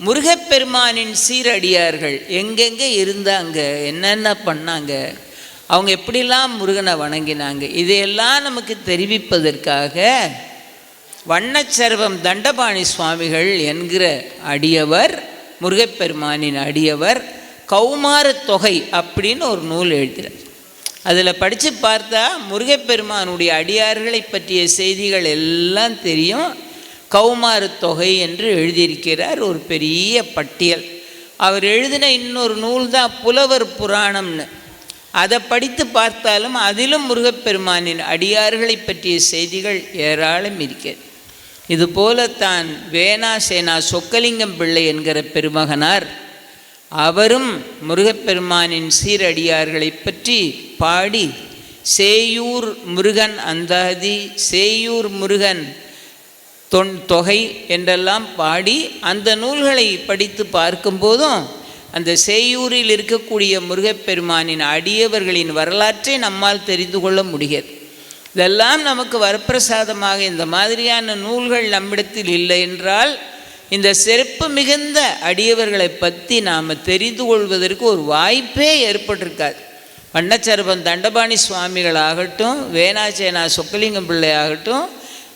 முருகப்பெருமானின் சீரடியார்கள் எங்கெங்கே இருந்தாங்க என்னென்ன பண்ணாங்க அவங்க எப்படிலாம் முருகனை வணங்கினாங்க இதையெல்லாம் நமக்கு தெரிவிப்பதற்காக வண்ணச்சர்வம் தண்டபாணி சுவாமிகள் என்கிற அடியவர் முருகப்பெருமானின் அடியவர் கௌமார தொகை அப்படின்னு ஒரு நூல் எழுதுகிறார் அதில் படித்து பார்த்தா முருகப்பெருமானுடைய அடியார்களை பற்றிய செய்திகள் எல்லாம் தெரியும். கௌமார தொகை என்று எழுதியிருக்கிறார் ஒரு பெரிய பட்டியல். அவர் எழுதின இன்னொரு நூல் தான் புலவர் புராணம்னு. அதை படித்து பார்த்தாலும் அதிலும் முருகப்பெருமானின் அடியார்களை பற்றிய செய்திகள் ஏராளம் இருக்கிறது. இதுபோல தான் வேணாசேனா சொக்கலிங்கம் பிள்ளை என்கிற பெருமகனார் அவரும் முருகப்பெருமானின் சீரடியார்களை பற்றி பாடி சேயூர் முருகன் அந்தாதி சேயூர் முருகன் தொன் தொகை என்றெல்லாம் பாடி அந்த நூல்களை படித்து பார்க்கும்போதும் அந்த சேயூரில் இருக்கக்கூடிய முருகப்பெருமானின் அடியவர்களின் வரலாற்றை நம்மால் தெரிந்து கொள்ள முடிகிறது. இதெல்லாம் நமக்கு வரப்பிரசாதமாக இந்த மாதிரியான நூல்கள் நம்மிடத்தில் இல்லை என்றால் இந்த சிறப்பு மிகுந்த அடியவர்களை பற்றி நாம் தெரிந்து கொள்வதற்கு ஒரு வாய்ப்பே ஏற்பட்டிருக்காது. வண்ணச்சரபம் தண்டபாணி சுவாமிகள் ஆகட்டும் வேணாச்சேனா சொக்கலிங்கம் பிள்ளை ஆகட்டும்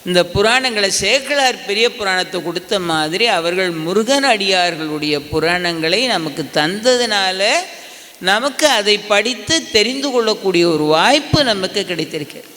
இந்த புராணங்களை சேக்கலார் பெரிய புராணத்தை கொடுத்த மாதிரி அவர்கள் முருகன் அடியார்களுடைய புராணங்களை நமக்கு தந்ததுனால நமக்கு அதை படித்து தெரிந்து கொள்ளக்கூடிய ஒரு வாய்ப்பு நமக்கு கிடைத்திருக்கிறது